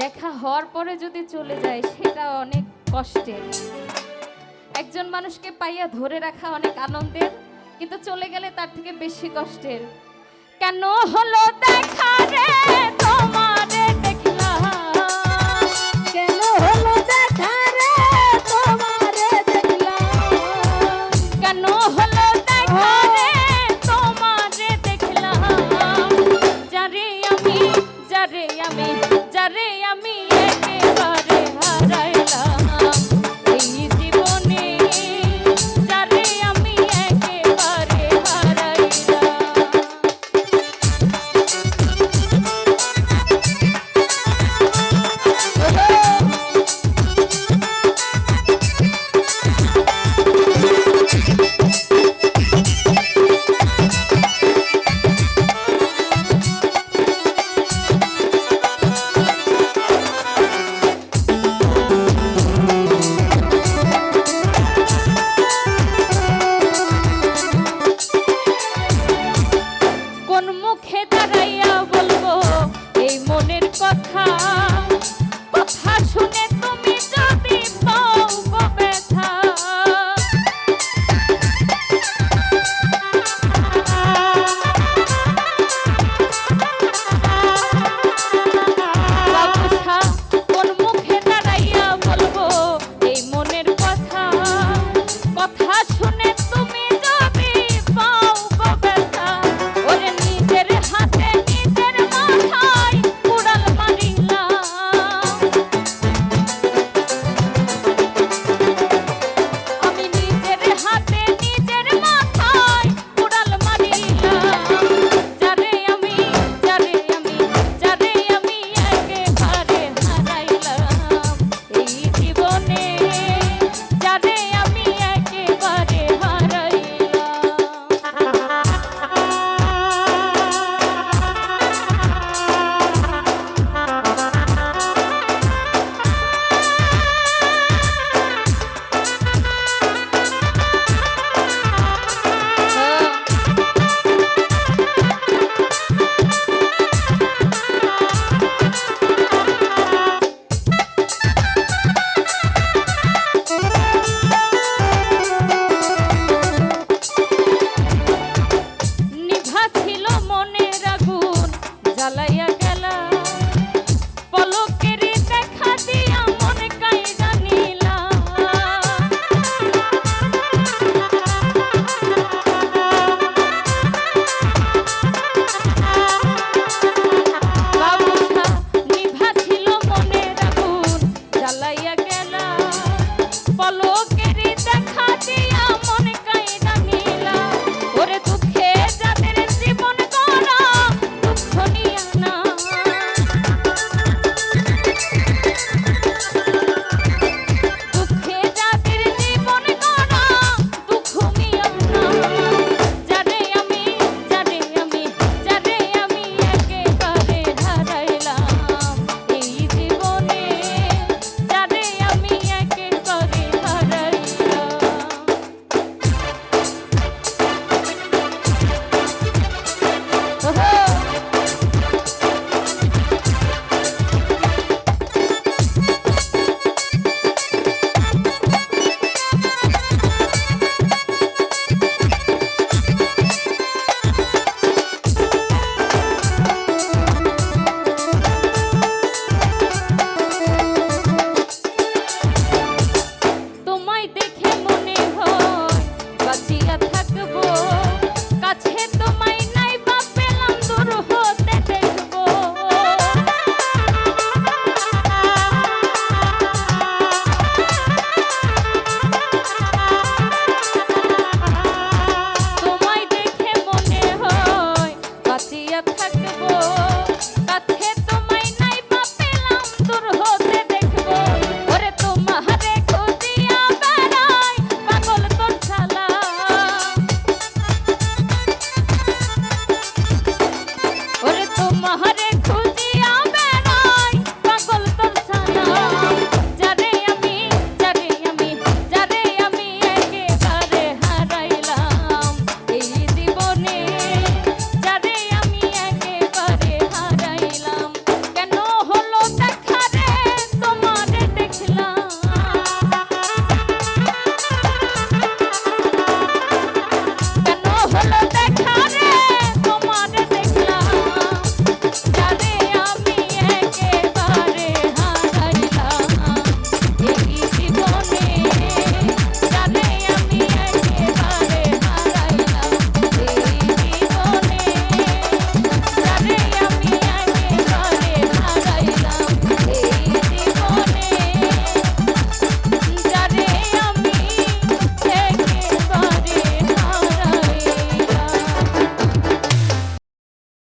দেখা হওয়ার পরে যদি চলে যায়, সেটা অনেক কষ্টের। একজন মানুষকে পাইয়া ধরে রাখা অনেক আনন্দের, কিন্তু চলে গেলে তার থেকে বেশি কষ্টের। কেন হলো দেখা রে?